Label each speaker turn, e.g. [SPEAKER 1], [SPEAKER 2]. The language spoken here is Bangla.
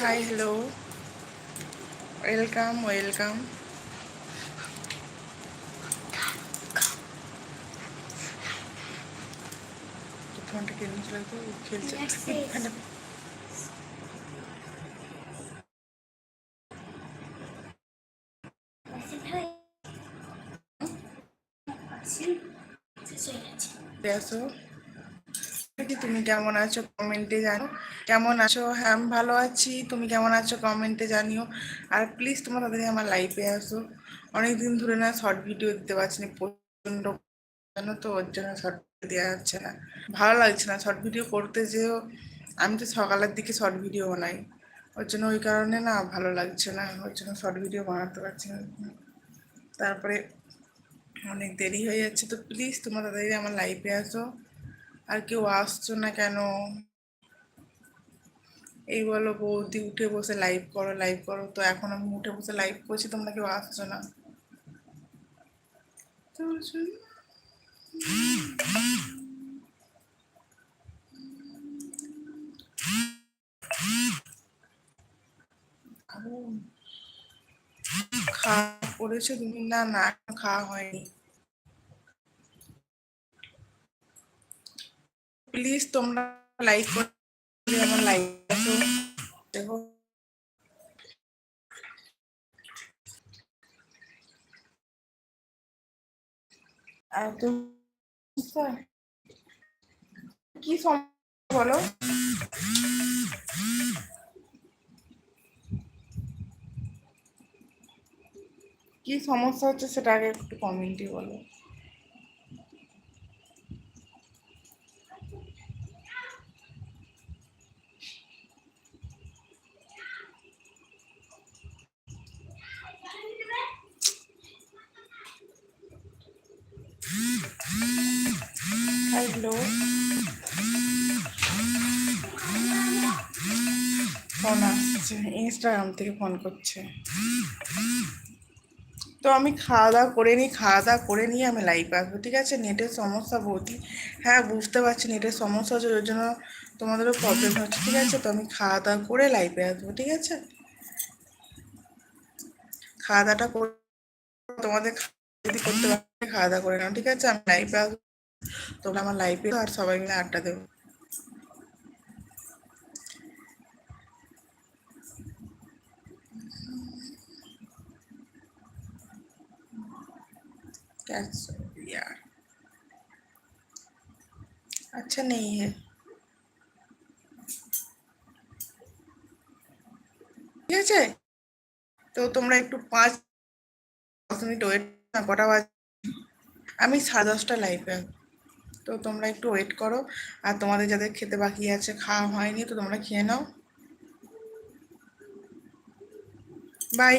[SPEAKER 1] Hi hello welcome welcome phone खेलने खेल কি তুমি কেমন আছো? কমেন্টে জানো কেমন আছো? হ্যাঁ আমি ভালো আছি। তুমি কেমন আছো? কমেন্টে জানিও। আর প্লিজ তোমরা তাদের আমার লাইফে আসো। অনেক দিন ধরে না শর্ট ভিডিও দিতে পারছি না, প্রচণ্ড। জানো তো, ওর জন্য শর্ট দেওয়া যাচ্ছে না। ভালো লাগছে না শর্ট ভিডিও করতে যেও। আমি তো সকালের দিকে শর্ট ভিডিও বানাই। ওর জন্য ওই কারণে না ভালো লাগছে না। ওর জন্য শর্ট ভিডিও বানাতে পারছি না। তারপরে অনেক দেরি হয়ে যাচ্ছে। তো প্লিজ তোমরা তাদের আমার লাইফে আসো। আর কেউ আসছো না কেন? এই বলো বৌদি, উঠে বসে লাইভ করো লাইভ করো। তো এখন আমি উঠে বসে লাইভ করছি, তোমরা কেউ আসছো না। খাওয়া করেছ তুমি? না না খাওয়া হয়নি। প্লিজ তোমরা লাইক করে আমার লাইক দেখো কি সমস্যা বলো কি সমস্যা হচ্ছে সেটা আগে একটু কমেন্টে বলো হ্যালো ফোন আসছে ইনস্টাগ্রাম থেকে ফোন করছে। তো আমি খাওয়া দাওয়া করে নিই, খাওয়া দাওয়া করে নিয়ে আমি লাইভে আসব, ঠিক আছে? নেটের সমস্যা বৌদি। হ্যাঁ বুঝতে পারছি নেটের সমস্যা হচ্ছে, ওই জন্য তোমাদেরও প্রবলেম হচ্ছে, ঠিক আছে? তো আমি খাওয়া দাওয়া করে লাইভে আসব, ঠিক আছে? খাওয়া দাওয়াটা করে তোমাদের যদি করতে পারবে খাওয়া দাওয়া করে নাও ঠিক আছে? আমি লাইভে আসব। তোমরা আমার লাইভে আর সবাই মিলে আড্ডা দেবো कैसे यार अच्छा नहीं है ঠিক আছে তো তোমরা একটু পাঁচ দশ মিনিট ওয়েট না কটা বাজে আমি সাড়ে দশটা লাইভে তো তোমরা একটু ওয়েট করো। আর তোমাদের যাদের খেতে বাকি আছে, খাওয়া হয়নি, তো তোমরা খেয়ে নাও। বাই